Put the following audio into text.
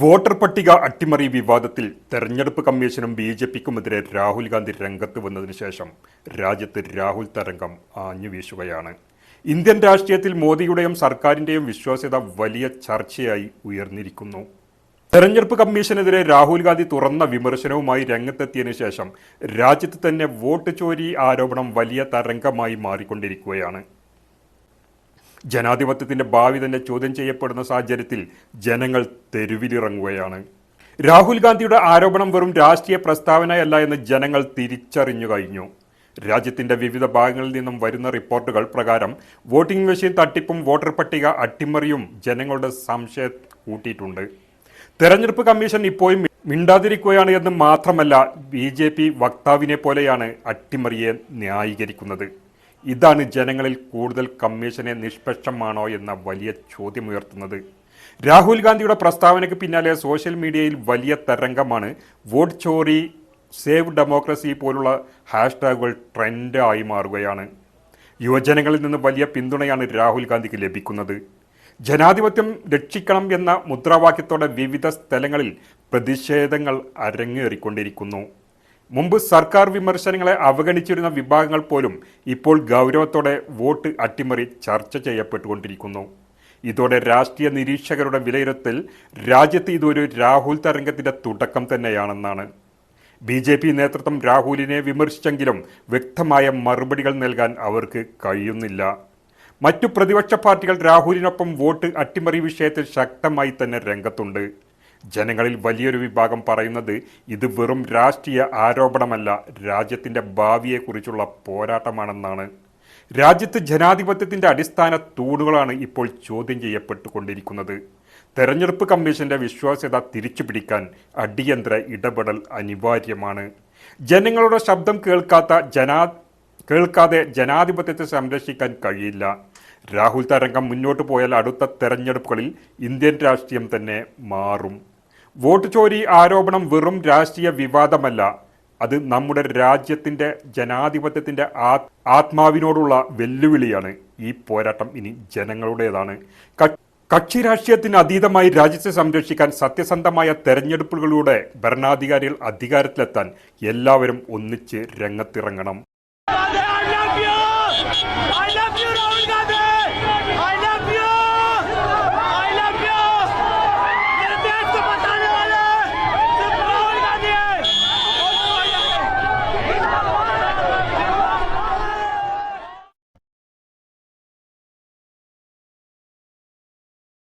Voter പട്ടിക അട്ടിമറി വിവാദത്തിൽ തെരഞ്ഞെടുപ്പ് കമ്മീഷനും ബി ജെ പിക്കുമെതിരെ രാഹുൽ ഗാന്ധി രംഗത്ത് വന്നതിന് ശേഷം രാജ്യത്ത് രാഹുൽ തരംഗം ആഞ്ഞു വീശുകയാണ്. ഇന്ത്യൻ രാഷ്ട്രീയത്തിൽ മോദിയുടെയും സർക്കാരിന്റെയും വിശ്വാസ്യത വലിയ ചർച്ചയായി ഉയർന്നിരിക്കുന്നു. തെരഞ്ഞെടുപ്പ് കമ്മീഷനെതിരെ രാഹുൽ ഗാന്ധി തുറന്ന വിമർശനവുമായി രംഗത്തെത്തിയതിനു ശേഷം രാജ്യത്ത് തന്നെ വോട്ട് ചോരി ആരോപണം വലിയ തരംഗമായി മാറിക്കൊണ്ടിരിക്കുകയാണ്. ജനാധിപത്യത്തിന്റെ ഭാവി തന്നെ ചോദ്യം ചെയ്യപ്പെടുന്ന സാഹചര്യത്തിൽ ജനങ്ങൾ തെരുവിലിറങ്ങുകയാണ്. രാഹുൽ ഗാന്ധിയുടെ ആരോപണം വെറും രാഷ്ട്രീയ പ്രസ്താവനയല്ല എന്ന് ജനങ്ങൾ തിരിച്ചറിഞ്ഞു കഴിഞ്ഞു. രാജ്യത്തിന്റെ വിവിധ ഭാഗങ്ങളിൽ നിന്നും വരുന്ന റിപ്പോർട്ടുകൾ പ്രകാരം വോട്ടിംഗ് മെഷീൻ തട്ടിപ്പും വോട്ടർ പട്ടിക അട്ടിമറിയും ജനങ്ങളുടെ സംശയം കൂട്ടിയിട്ടുണ്ട്. തെരഞ്ഞെടുപ്പ് കമ്മീഷൻ ഇപ്പോഴും മിണ്ടാതിരിക്കുകയാണ് എന്ന് മാത്രമല്ല ബി വക്താവിനെ പോലെയാണ് അട്ടിമറിയെ ന്യായീകരിക്കുന്നത്. ഇതാണ് ജനങ്ങളിൽ കൂടുതൽ കമ്മീഷനെ നിഷ്പക്ഷമാണോ എന്ന വലിയ ചോദ്യമുയർത്തുന്നത്. രാഹുൽ ഗാന്ധിയുടെ പ്രസ്താവനയ്ക്ക് പിന്നാലെ സോഷ്യൽ മീഡിയയിൽ വലിയ തരംഗമാണ്. വോട്ട് ചോറി സേവ് ഡെമോക്രസി പോലുള്ള ഹാഷ്ടാഗുകൾ ട്രെൻഡായി മാറുകയാണ്. യുവജനങ്ങളിൽ നിന്ന് വലിയ പിന്തുണയാണ് രാഹുൽ ഗാന്ധിക്ക് ലഭിക്കുന്നത്. ജനാധിപത്യം രക്ഷിക്കണം എന്ന മുദ്രാവാക്യത്തോടെ വിവിധ സ്ഥലങ്ങളിൽ പ്രതിഷേധങ്ങൾ അരങ്ങേറിക്കൊണ്ടിരിക്കുന്നു. മുമ്പ് സർക്കാർ വിമർശനങ്ങളെ അവഗണിച്ചിരുന്ന വിഭാഗങ്ങൾ പോലും ഇപ്പോൾ ഗൗരവത്തോടെ വോട്ട് അട്ടിമറി ചർച്ച ചെയ്യപ്പെട്ടുകൊണ്ടിരിക്കുന്നു. ഇതോടെ രാഷ്ട്രീയ നിരീക്ഷകരുടെ വിലയിരുത്തൽ രാജ്യത്ത് ഇതൊരു രാഹുൽ തരംഗത്തിന്റെ തുടക്കം തന്നെയാണെന്നാണ്. ബി ജെ പി നേതൃത്വം രാഹുലിനെ വിമർശിച്ചെങ്കിലും വ്യക്തമായ മറുപടികൾ നൽകാൻ അവർക്ക് കഴിയുന്നില്ല. മറ്റു പ്രതിപക്ഷ പാർട്ടികൾ രാഹുലിനൊപ്പം വോട്ട് അട്ടിമറി വിഷയത്തിൽ ശക്തമായി തന്നെ രംഗത്തുണ്ട്. ജനങ്ങളിൽ വലിയൊരു വിഭാഗം പറയുന്നത് ഇത് വെറും രാഷ്ട്രീയ ആരോപണമല്ല രാജ്യത്തിന്റെ ഭാവിയെക്കുറിച്ചുള്ള പോരാട്ടമാണെന്നാണ്. രാജ്യത്ത് ജനാധിപത്യത്തിന്റെ അടിസ്ഥാന തൂണുകളാണ് ഇപ്പോൾ ചോദ്യം ചെയ്യപ്പെട്ടുകൊണ്ടിരിക്കുന്നത്. തെരഞ്ഞെടുപ്പ് കമ്മീഷന്റെ വിശ്വാസ്യത തിരിച്ചുപിടിക്കാൻ അടിയന്തര ഇടപെടൽ അനിവാര്യമാണ്. ജനങ്ങളുടെ ശബ്ദം കേൾക്കാത്ത ജനാ കേൾക്കാതെ ജനാധിപത്യത്തെ സംരക്ഷിക്കാൻ കഴിയില്ല. രാഹുൽ തരംഗം മുന്നോട്ട് പോയാൽ അടുത്ത തെരഞ്ഞെടുപ്പുകളിൽ ഇന്ത്യൻ രാഷ്ട്രീയം തന്നെ മാറും. വോട്ട് ചോരി ആരോപണം വെറും രാഷ്ട്രീയ വിവാദമല്ല. അത് നമ്മുടെ രാജ്യത്തിന്റെ ജനാധിപത്യത്തിന്റെ ആത്മാവിനോടുള്ള വെല്ലുവിളിയാണ്. ഈ പോരാട്ടം ഇനി ജനങ്ങളുടേതാണ്. കക്ഷി രാഷ്ട്രീയത്തിന് അതീതമായി രാജ്യത്തെ സംരക്ഷിക്കാൻ സത്യസന്ധമായ തെരഞ്ഞെടുപ്പുകളിലൂടെ ഭരണാധികാരികൾ അധികാരത്തിലെത്താൻ എല്ലാവരും ഒന്നിച്ച് രംഗത്തിറങ്ങണം.